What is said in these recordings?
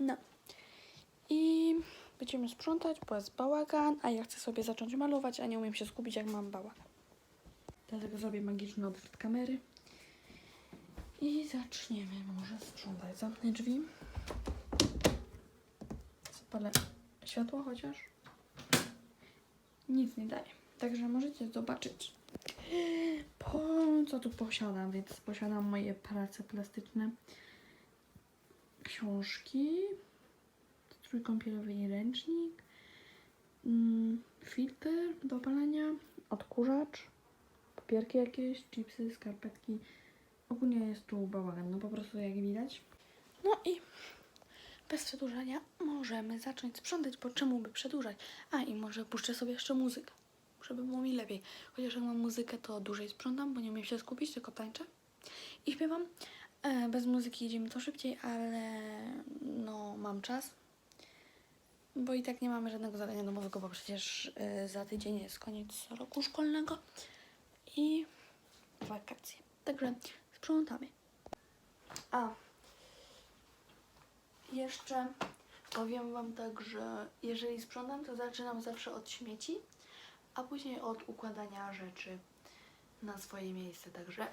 No. I będziemy sprzątać, bo jest bałagan, a ja chcę sobie zacząć malować, a nie umiem się skupić, jak mam bałagan. Dlatego zrobię magiczny odwrót kamery. I zaczniemy może sprzątać. Zamknę drzwi. Zapalę światło chociaż. Nic nie daje. Także możecie zobaczyć, po co tu posiadam. Więc posiadam moje prace plastyczne, książki, trójkąpielowy ręcznik, mm, filtr do opalania, odkurzacz, papierki jakieś, chipsy, skarpetki. Ogólnie jest tu bałagan, no po prostu jak widać. No i bez przedłużania możemy zacząć sprzątać, bo czemu by przedłużać? A i może puszczę sobie jeszcze muzykę, żeby było mi lepiej. Chociaż jak mam muzykę, to dłużej sprzątam, bo nie umiem się skupić, tylko tańczę i śpiewam. E, bez muzyki idzie mi to szybciej, ale no mam czas. Bo i tak nie mamy żadnego zadania domowego, bo przecież e, za tydzień jest koniec roku szkolnego i wakacje. Także sprzątamy. A, jeszcze powiem Wam tak, że jeżeli sprzątam, to zaczynam zawsze od śmieci, a później od układania rzeczy na swoje miejsce. Także.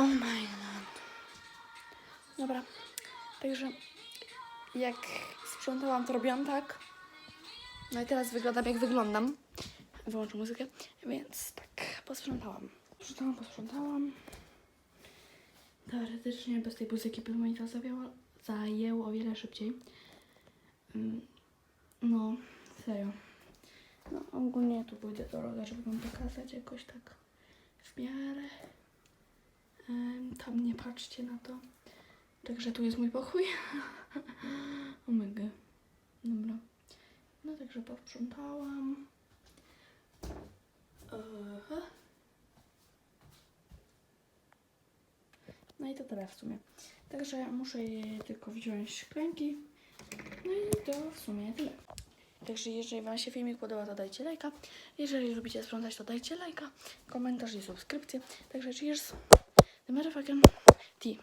Oh my god. Dobra. Także jak sprzątałam, to robiłam tak. No i teraz wyglądam jak wyglądam. Wyłączę muzykę. Więc tak, posprzątałam. Posprzątałam, posprzątałam. Teoretycznie bez tej muzyki by mi to zajęło, zajęło o wiele szybciej. Mm, No, serio. No, ogólnie tu pójdę droga, żeby wam pokazać jakoś tak w miarę. Tam nie patrzcie na to. Także tu jest mój pokój. O my Także posprzątałam. No i to tyle w sumie. Także muszę tylko wziąć szklanki. No i to w sumie tyle. Także jeżeli Wam się filmik podoba, to dajcie lajka. Jeżeli lubicie sprzątać, to dajcie lajka, komentarz i subskrypcję. Także cheers. Matter if